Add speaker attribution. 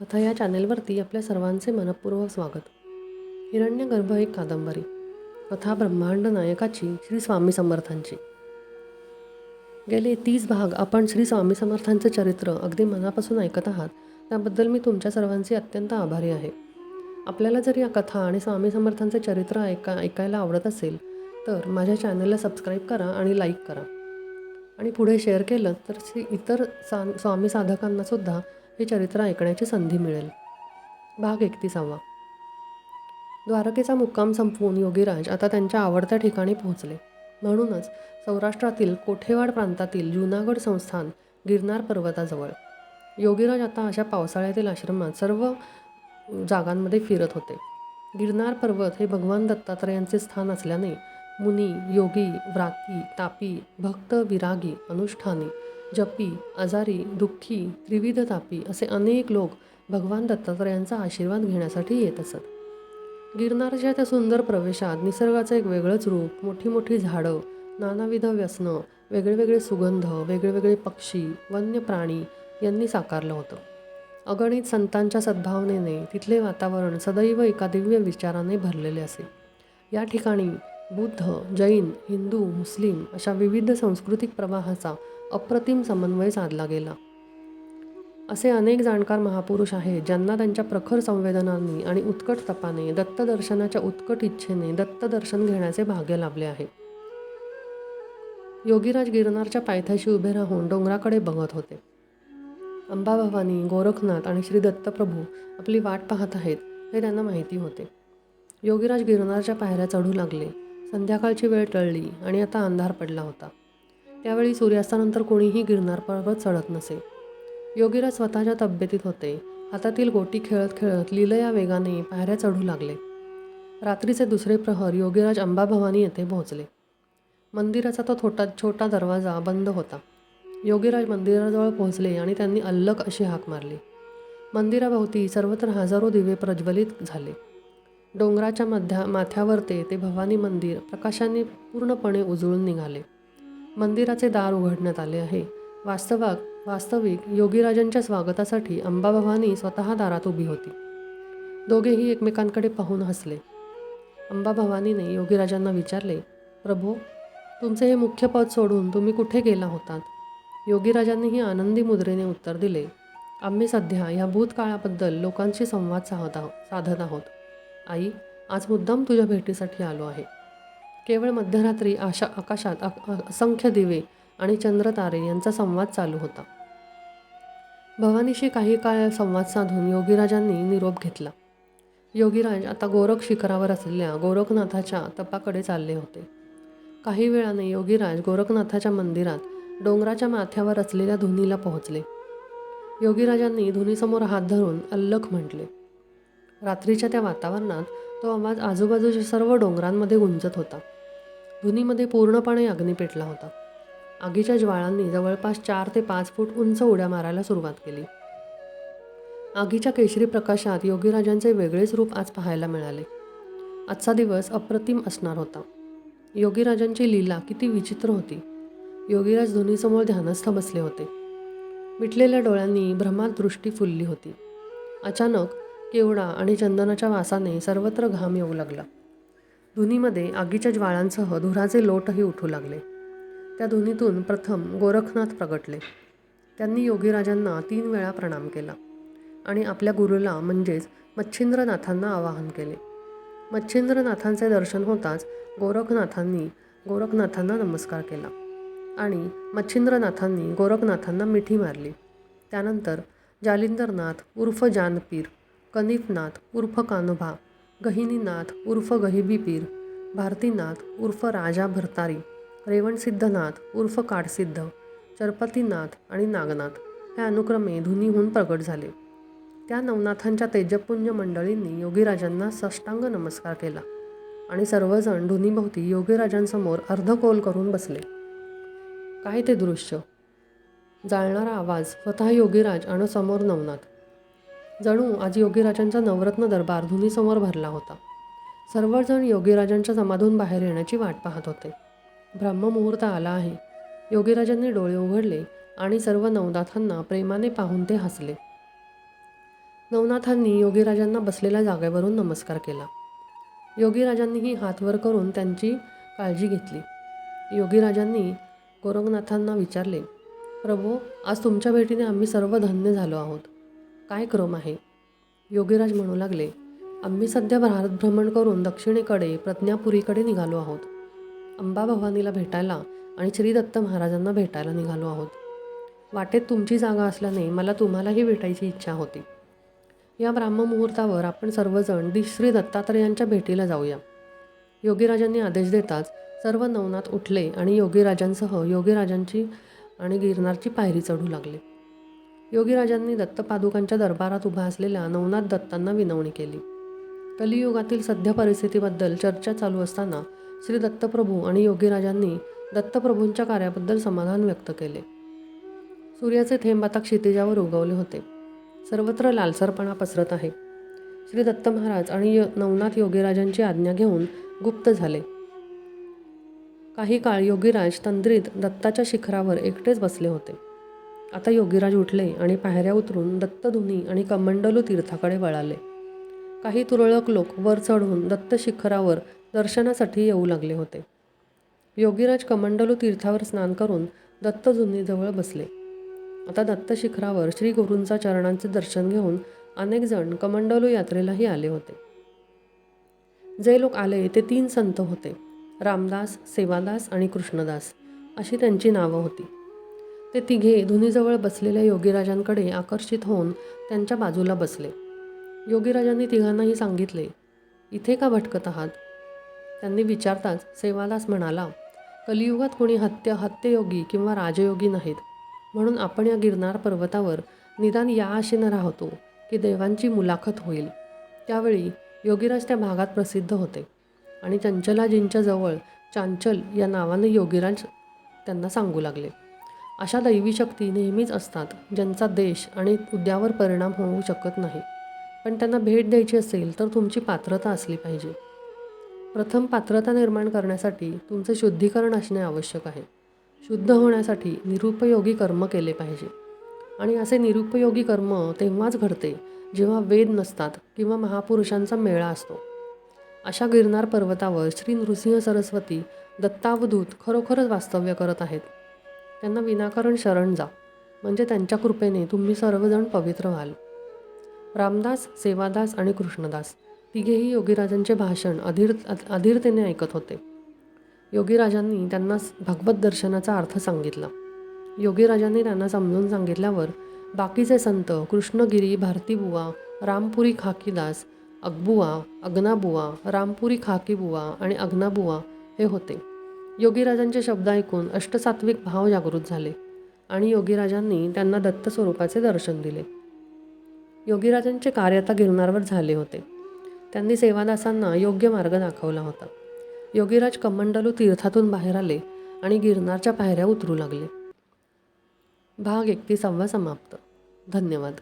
Speaker 1: कथा या चॅनेलवरती आपल्या सर्वांचे मनपूर्वक स्वागत. हिरण्यगर्भ एक कादंबरी. कथा ब्रह्मांड नायकाची श्री स्वामी समर्थांची. गेले तीस भाग आपण श्री स्वामी समर्थांचे चरित्र अगदी मनापासून ऐकत आहात त्याबद्दल मी तुमच्या सर्वांचे अत्यंत आभारी आहे. आपल्याला जर या कथा आणि स्वामी समर्थांचे चरित्र ऐका ऐकायला आवडत असेल तर माझ्या चॅनलला सबस्क्राईब करा आणि लाईक करा. आणि पुढे शेअर केलं तर श्री इतर सा स्वामी साधकांनासुद्धा हे चरित्र ऐकण्याची संधी मिळेल. भाग एकतीसावा. द्वारकेचा मुक्काम संपवून योगीराज आता त्यांच्या आवडत्या ठिकाणी पोहोचले. म्हणूनच सौराष्ट्रातील कोठेवाड प्रांतातील जुनागड संस्थान गिरनार पर्वताजवळ. योगीराज आता अशा पावसाळ्यातील आश्रमात सर्व जागांमध्ये फिरत होते. गिरनार पर्वत हे भगवान दत्तात्रयांचे स्थान असल्याने मुनी योगी व्राती तापी भक्त विरागी अनुष्ठानी जपी आजारी दुःखी त्रिविध तापी असे अनेक लोक भगवान दत्तात्रयांचा आशीर्वाद घेण्यासाठी येत असत. गिरनारच्या त्या सुंदर प्रवेशात निसर्गाचं एक वेगळंच रूप मोठी मोठी झाडं नानाविध व्यसनं वेगळेवेगळे सुगंध वेगळेवेगळे पक्षी वन्य प्राणी यांनी साकारलं होतं. अगणित संतांच्या सद्भावनेने तिथले वातावरण सदैव एका दिव्य विचाराने भरलेले असे. या ठिकाणी बुद्ध जैन हिंदू मुस्लिम अशा विविध सांस्कृतिक प्रवाहाचा अप्रतिम समन्वय साधला गेला. असे अनेक जाणकार महापुरुष आहेत ज्यांना त्यांच्या प्रखर संवेदनांनी आणि उत्कट तपाने दत्तदर्शनाच्या उत्कट इच्छेने दत्तदर्शन घेण्याचे भाग्य लाभले आहे. योगीराज गिरनारच्या पायथ्याशी उभे राहून डोंगराकडे बघत होते. अंबाभवानी गोरखनाथ आणि श्री दत्तप्रभू आपली वाट पाहत आहेत हे त्यांना माहिती होते. योगीराज गिरनारच्या पायऱ्या चढू लागले. संध्याकाळची वेळ टळली आणि आता अंधार पडला होता. त्यावेळी सूर्यास्तानंतर कोणीही गिरनार पर्वत चढत नसे. योगीराज स्वतःच्या तब्येतीत होते. हातातील गोटी खेळत खेळत लिलया वेगाने पायऱ्या चढू लागले. रात्रीचे दुसरे प्रहर योगीराज अंबाभवानी येथे पोहोचले. मंदिराचा तो थोटा छोटा दरवाजा बंद होता. योगीराज मंदिराजवळ पोहोचले आणि त्यांनी अल्लक अशी हाक मारली. मंदिराभोवती सर्वत्र हजारो दिवे प्रज्वलित झाले. डोंगराच्या मध्या माथ्यावर ते ते भवानी मंदिर प्रकाशाने पूर्णपणे उजळून निघाले. मंदिराचे दार उघडण्यात आले आहे. वास्तवात वास्तविक योगीराजांच्या स्वागतासाठी अंबाभवानी स्वतः दारात उभी होती. दोघेही एकमेकांकडे पाहून हसले. अंबाभवानीने योगीराजांना विचारले प्रभू तुमचे हे मुख्य पद सोडून तुम्ही कुठे गेला होतात? योगीराजांनीही आनंदी मुद्रेने उत्तर दिले आम्ही सध्या ह्या भूतकाळाबद्दल लोकांशी संवाद साधत आहोत साधत आहोत. आई आज मुद्दाम तुझ्या भेटीसाठी आलो आहे. केवळ मध्यरात्री आशा आकाशात अ- असंख्य दिवे आणि चंद्रतारे यांचा संवाद चालू होता. भवानीशी काही काळ संवाद साधून योगीराजांनी निरोप घेतला. योगीराज आता गोरख शिखरावर असलेल्या गोरखनाथाच्या तपाकडे चालले होते. काही वेळाने योगीराज गोरखनाथाच्या मंदिरात डोंगराच्या माथ्यावर असलेल्या धुनीला पोहोचले. योगीराजांनी धुनीसमोर हात धरून अल्लख म्हटले रात्रीच्या त्या वातावरणात तो आवाज आजूबाजूच्या सर्व डोंगरांमध्ये गुंजत होता. धुनीमध्ये पूर्णपणे अग्नी पेटला होता. आगीच्या ज्वाळांनी जवळपास चार ते पाच फूट उंच उड्या मारायला सुरुवात केली. आगीच्या केशरी प्रकाशात योगीराजांचे वेगळेच रूप आज पाहायला मिळाले. आजचा दिवस अप्रतिम असणार होता. योगीराजांची लीला किती विचित्र होती. योगीराज धुनीसमोर ध्यानस्थ बसले होते. मिटलेल्या डोळ्यांनी भ्रमात दृष्टी फुलली होती. अचानक केवडा आणि चंदनाच्या वासाने सर्वत्र घाम येऊ लागला. धुनीमध्ये आगीच्या ज्वाळांसह धुराचे लोटही उठू लागले. त्या धुनीतून प्रथम गोरखनाथ प्रगटले. त्यांनी योगीराजांना तीन वेळा प्रणाम केला आणि आपल्या गुरुला म्हणजेच मच्छिंद्रनाथांना आवाहन केले. मच्छिंद्रनाथांचे दर्शन होताच गोरखनाथांनी गोरखनाथांना नमस्कार केला आणि मच्छिंद्रनाथांनी गोरखनाथांना मिठी मारली. त्यानंतर जालिंदरनाथ उर्फ जानपीर कनिफनाथ उर्फ कानोभा गहिनीनाथ उर्फ गहिबीपीर भारतीनाथ उर्फ राजा भरतारी रेवणसिद्धनाथ उर्फ काडसिद्ध चरपतीनाथ आणि नागनाथ हे अनुक्रमे धुनीहून प्रगट झाले. त्या नवनाथांच्या तेजपुंज मंडळींनी योगीराजांना साष्टांग नमस्कार केला आणि सर्वजण धुनीभोवती योगीराजांसमोर अर्धकोल करून बसले. काय ते दृश्य? जाळणारा आवाज स्वतः योगीराज आणि समोर नवनाथ. जणू आज योगीराजांचा नवरत्न दरबार धुनीसमोर भरला होता. सर्वजण योगीराजांच्या समाधून बाहेर येण्याची वाट पाहत होते. ब्रह्ममुहूर्त आला आहे. योगीराजांनी डोळे उघडले आणि सर्व नवनाथांना प्रेमाने पाहून ते हसले. नवनाथांनी योगीराजांना बसलेल्या जागेवरून नमस्कार केला. योगीराजांनीही हात वर करून त्यांची काळजी घेतली. योगीराजांनी गोरखनाथांना विचारले प्रभू आज तुमच्या भेटीने आम्ही सर्व धन्य झालो आहोत. काय क्रम आहे? योगीराज म्हणू लागले आम्ही सध्या भारत भ्रमण करून दक्षिणेकडे प्रज्ञापुरीकडे निघालो आहोत. अंबा भवानीला भेटायला आणि श्री दत्त महाराजांना भेटायला निघालो आहोत. वाटेत तुमची जागा असल्याने मला तुम्हालाही भेटायची इच्छा होती. या ब्राह्ममुहूर्तावर आपण सर्वजण दि श्री दत्तात्रयांच्या भेटीला जाऊया. योगीराजांनी आदेश देताच सर्व नवनाथ उठले आणि योगीराजांसह योगीराजांची आणि गिरनारची पायरी चढू लागले. योगीराजांनी दत्तपादुकांच्या दरबारात उभा असलेल्या नवनाथ दत्तांना विनवणी केली. कलियुगातील सध्या परिस्थितीबद्दल चर्चा चालू असताना श्री दत्तप्रभू आणि योगीराजांनी दत्तप्रभूंच्या कार्याबद्दल समाधान व्यक्त केले. सूर्याचे थेंब आता क्षितिजावर उगवले होते. सर्वत्र लालसरपणा पसरत आहे. श्री दत्त महाराज आणि य- नवनाथ योगीराजांची आज्ञा घेऊन गुप्त झाले. काही काळ योगीराज तंद्रीत दत्ताच्या शिखरावर एकटेच बसले होते. आता योगीराज उठले आणि पायऱ्या उतरून दत्तधुनी आणि कमंडलू तीर्थाकडे वळाले. काही तुरळक लोक वर चढून दत्त शिखरावर दर्शनासाठी येऊ लागले होते. योगीराज कमंडलू तीर्थावर स्नान करून दत्तधुनीजवळ बसले. आता दत्त शिखरावर श्री गुरूंचा चरणांचे दर्शन घेऊन अनेक जण कमंडलू यात्रेलाही आले होते. जे लोक आले ते तीन संत होते. रामदास सेवादास आणि कृष्णदास अशी त्यांची नावं होती. ते तिघे धुनीजवळ बसलेल्या योगीराजांकडे आकर्षित होऊन त्यांच्या बाजूला बसले. योगीराजांनी तिघांनाही सांगितले इथे का भटकत आहात? त्यांनी विचारताच सेवादास म्हणाला कलियुगात कोणी हत्य हत्ययोगी किंवा राजयोगी नाहीत. म्हणून आपण या गिरनार पर्वतावर निदान या आशेनं राहतो की देवांची मुलाखत होईल. त्यावेळी योगीराज त्या भागात प्रसिद्ध होते आणि चंचलाजींच्या जवळ चांचल या नावाने योगीराज त्यांना सांगू लागले. अशा दैवी शक्ती नेहमीच असतात ज्यांचा देश आणि उद्यावर परिणाम होऊ शकत नाही. पण त्यांना भेट द्यायची असेल तर तुमची पात्रता असली पाहिजे. प्रथम पात्रता निर्माण करण्यासाठी तुमचे शुद्धीकरण असणे आवश्यक आहे. शुद्ध होण्यासाठी निरुपयोगी कर्म केले पाहिजे. आणि असे निरुपयोगी कर्म तेव्हाच घडते जेव्हा वेद नसतात किंवा महापुरुषांचा मेळा असतो. अशा गिरनार पर्वतावर श्री नृसिंह सरस्वती दत्तावधूत खरोखरच वास्तव्य करत आहेत. त्यांना विनाकारण शरण जा. म्हणजे त्यांच्या कृपेने तुम्ही सर्वजण पवित्र व्हाल. रामदास सेवादास आणि कृष्णदास तिघेही योगीराजांचे भाषण अधीर अधीरतेने ऐकत होते. योगीराजांनी त्यांना भगवत दर्शनाचा अर्थ सांगितला. योगीराजांनी त्यांना समजून सांगितल्यावर बाकीचे संत कृष्णगिरी भारतीबुवा रामपुरी खाकीदास अगबुवा अग्नाबुवा रामपुरी खाकीबुवा आणि अग्नाबुवा हे होते. योगीराजांचे शब्द ऐकून अष्टसात्विक भाव जागृत झाले आणि योगीराजांनी त्यांना दत्त स्वरूपाचे दर्शन दिले. योगीराजांचे कार्य आता गिरनारवर झाले होते. त्यांनी सेवादासांना योग्य मार्ग दाखवला होता. योगीराज कमंडलू तीर्थातून बाहेर आले आणि गिरनारच्या पायऱ्या उतरू लागले. भाग एकतीसावा समाप्त. धन्यवाद.